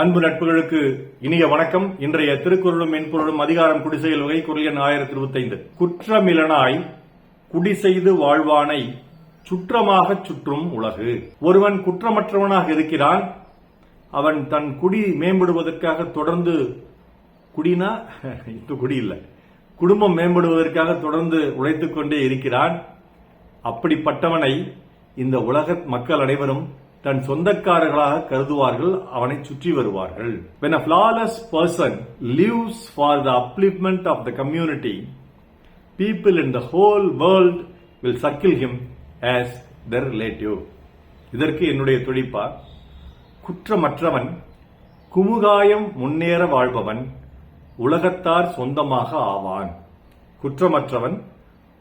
அன்பு நட்புகளுக்கு இனிய வணக்கம். இன்றைய திருக்குறளும் மென்பொருளும் அதிகாரம் குடிசையில் வகை குரல் எண் ஆயிரத்தி இருபத்தைந்து. குற்றமிலனாய் குடிசெய்து வாழ்வானை சுற்றமாகச் சுற்றும் உலகு. ஒருவன் குற்றமற்றவனாக இருக்கிறான். அவன் தன் குடி மேம்படுவதற்காக தொடர்ந்து குடினா இப்ப குடி இல்லை. குடும்பம் மேம்படுவதற்காக தொடர்ந்து உழைத்துக் கொண்டே இருக்கிறான். அப்படிப்பட்டவனை இந்த உலக மக்கள் அனைவரும் தன் சொந்தக்காரர்களாக கருதுவார்கள் அவனை சுற்றி வருவார்கள். When a flawless person lives for the upliftment of the community people in the whole world will circle him as their relative. இதற்கு என்னுடைய துடிப்பா குற்றமற்றவன் குமுகாயம் முன்னேற வாழ்பவன் உலகத்தார் சொந்தமாக ஆவான். குற்றமற்றவன்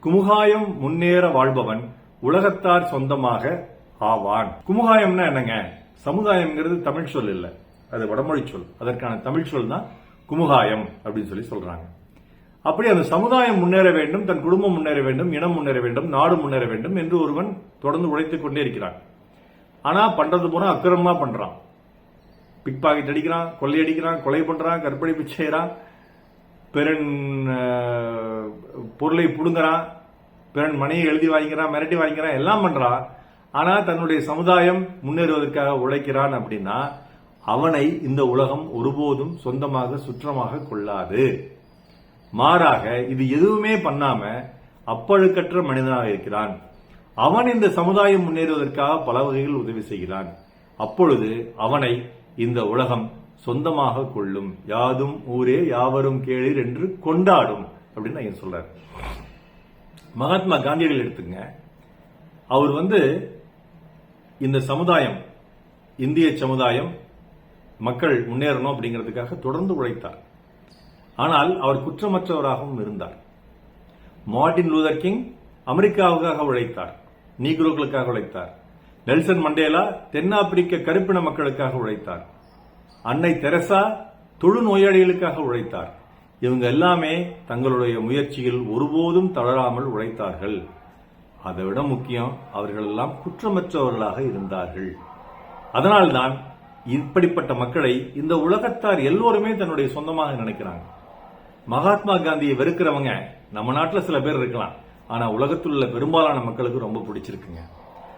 குமுகாயம் முன்னேற வாழ்பவன் உலகத்தார் சொந்தமாக ஆவான். குமுகாயம்னா என்னங்க? சமுதாயம்ங்கிறது தமிழ் சொல் இல்லை. அது வடமொழி சொல். அதற்கான தமிழ் சொல் தான் குமுகாயம் அப்படின்னு சொல்லி சொல்றாங்க. அப்படி அந்த சமுதாயம் முன்னேற வேண்டும் தன் குடும்பம் முன்னேற வேண்டும் இனம் முன்னேற வேண்டும் நாடு முன்னேற வேண்டும் என்று ஒருவன் தொடர்ந்து உழைத்துக் கொண்டே இருக்கிறான். ஆனா பண்றது போனா அக்கிரமமா பண்றான். பிக் பாக்கெட் அடிக்கிறான் கொள்ளையடிக்கிறான் கொலை பண்றான் கற்பழிப்பு செய்யறான் பிறன் பொருளை புடுங்குறான் பிறன் மனையை எழுதி வாங்கிக்கிறான் மிரட்டி வாங்கிக்கிறான் எல்லாம் பண்றான். ஆனா தன்னுடைய சமுதாயம் முன்னேறுவதற்காக உழைக்கிறான் அப்படின்னா அவனை இந்த உலகம் ஒருபோதும் சொந்தமாக சுற்றமாக கொள்ளாது. மாறாக இது எதுவுமே பண்ணாம அப்பழுக்கற்ற மனிதனாக இருக்கிறான். அவன் இந்த சமுதாயம் முன்னேறுவதற்காக பல வகையில் உதவி செய்கிறான். அப்பொழுது அவனை இந்த உலகம் சொந்தமாக கொள்ளும். யாதும் ஊரே யாவரும் கேளீர் என்று கொண்டாடும் அப்படின்னு நான் சொல்றாரு. மகாத்மா காந்தியடிகள் எடுத்துங்க. அவர் வந்து இந்த சமுதாயம் இந்திய சமுதாயம் மக்கள் முன்னேறணும் அப்படிங்கிறதுக்காக தொடர்ந்து உழைத்தார். ஆனால் அவர் குற்றமற்றவராகவும் இருந்தார். மார்டின் லூதர் கிங் அமெரிக்காவுக்காக உழைத்தார். நீக்ரோக்களுக்காக உழைத்தார். நெல்சன் மண்டேலா தென்னாப்பிரிக்க கருப்பின மக்களுக்காக உழைத்தார். அன்னை தெரசா தொழு நோயாளிகளுக்காக உழைத்தார். இவங்க எல்லாமே தங்களுடைய முயற்சியில் ஒருபோதும் தளராமல் உழைத்தார்கள். அதை விட முக்கியம் அவர்கள் எல்லாம் குற்றமற்றவர்களாக இருந்தார்கள். அதனால்தான் இப்படிப்பட்ட மக்களை இந்த உலகத்தார் எல்லோருமே தன்னுடைய சொந்தமாக நினைக்கிறாங்க. மகாத்மா காந்தியை வெறுக்கிறவங்க நம்ம நாட்டில் சில பேர் இருக்கலாம். ஆனா உலகத்தில் உள்ள பெரும்பாலான மக்களுக்கு ரொம்ப பிடிச்சிருக்குங்க.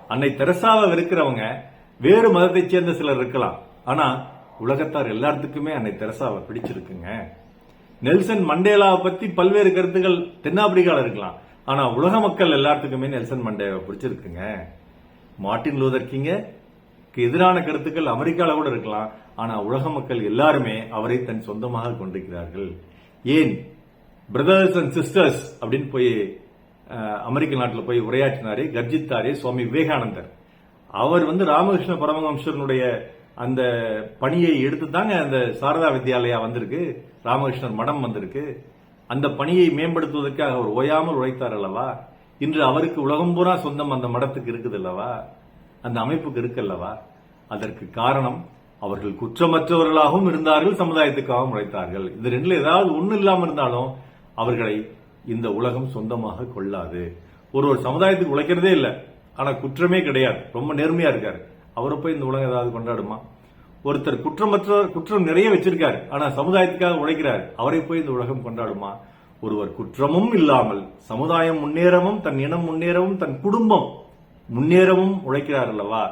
அன்னை தெரசாவை வெறுக்கிறவங்க வேறு மதத்தைச் சேர்ந்த சிலர் இருக்கலாம். ஆனா உலகத்தார் எல்லாத்துக்குமே அன்னை தெரசாவை பிடிச்சிருக்குங்க. நெல்சன் மண்டேலாவை பத்தி பல்வேறு கருத்துக்கள் தென்னாப்பிரிக்கால இருக்கலாம். ஆனா உலக மக்கள் எல்லாத்துக்குமே நெல்சன் மண்டேவை பிடிச்சிருக்குங்க. மார்ட்டின் லூதர் கிங்க எதிரான கருத்துக்கள் அமெரிக்காவில் கூட இருக்கலாம். ஆனா உலக மக்கள் எல்லாருமே அவரை தன் சொந்தமாக கொண்டிருக்கிறார்கள். ஏன்? பிரதர்ஸ் அண்ட் சிஸ்டர்ஸ் அப்படின்னு போய் அமெரிக்க நாட்டில் போய் உரையாற்றினாரே கர்ஜித்தாரே சுவாமி விவேகானந்தர். அவர் வந்து ராமகிருஷ்ண பரமஹம்சனுடைய அந்த பணியை எடுத்து தாங்க அந்த சாரதா வித்யாலயா வந்திருக்கு. ராமகிருஷ்ணர் மடம் வந்திருக்கு. அந்த பணியை மேம்படுத்துவதற்காக அவர் ஓயாமல் உழைத்தார் அல்லவா? இன்று அவருக்கு உலகம் பூரா சொந்தம் அந்த மடத்துக்கு இருக்குது அல்லவா? அந்த அமைப்புக்கு இருக்கு அல்லவா? அதற்கு காரணம் அவர்கள் குற்றமற்றவர்களாகவும் இருந்தார்கள் சமுதாயத்துக்காகவும் உழைத்தார்கள். இது ரெண்டுல ஏதாவது ஒண்ணு இல்லாமல் இருந்தாலும் அவர்களை இந்த உலகம் சொந்தமாக கொள்ளாது. ஒரு ஒரு சமுதாயத்துக்கு உழைக்கிறதே இல்லை ஆனா குற்றமே கிடையாது. ரொம்ப நேர்மையா இருக்காரு. அவரை போய் இந்த உலகம் ஏதாவது கொண்டாடுமா? ஒருத்தர் குற்றமற்ற குற்றம் நிறைய வச்சிருக்காரு. ஆனா சமுதாயத்துக்காக உழைக்கிறார். அவரை போய் இந்த உலகம் கொண்டாடுமா? ஒருவர் குற்றமும் இல்லாமல் சமுதாயம் முன்னேறவும் தன் இனம் முன்னேறவும் தன் குடும்பம் முன்னேறவும் உழைக்கிறார் அல்லவா?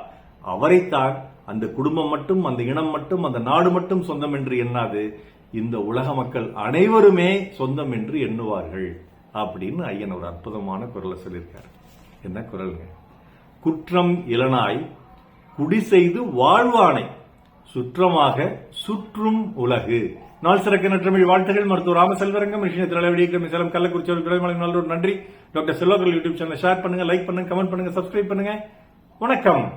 அவரைத்தான் அந்த குடும்பம் மட்டும் அந்த இனம் மட்டும் அந்த நாடு மட்டும் சொந்தம் என்று எண்ணாது இந்த உலக மக்கள் அனைவருமே சொந்தம் என்று எண்ணுவார்கள் அப்படின்னு ஐயன் ஒரு அற்புதமான குரலை சொல்லியிருக்காரு. என்ன குரலுங்க? குற்றம் இளனாய் குடி செய்து வாழ்வானை சுற்றமாக சுற்றும் உலகு. நாள் சிறக்க நற்றமிழ் வாழ்த்துகள். மருத்துவர் ராமசெல்வரங்கம் ரிஷின தலைவடி சேலம் கள்ளக்குறிச்சி துறைமலை நல்ல நன்றி. டாக்டர் செல்வர்கள் யூடியூப் சேனல் ஷேர் பண்ணுங்க லைக் பண்ணுங்க கமெண்ட் பண்ணுங்க சப்ஸ்கிரைப் பண்ணுங்க. வணக்கம்.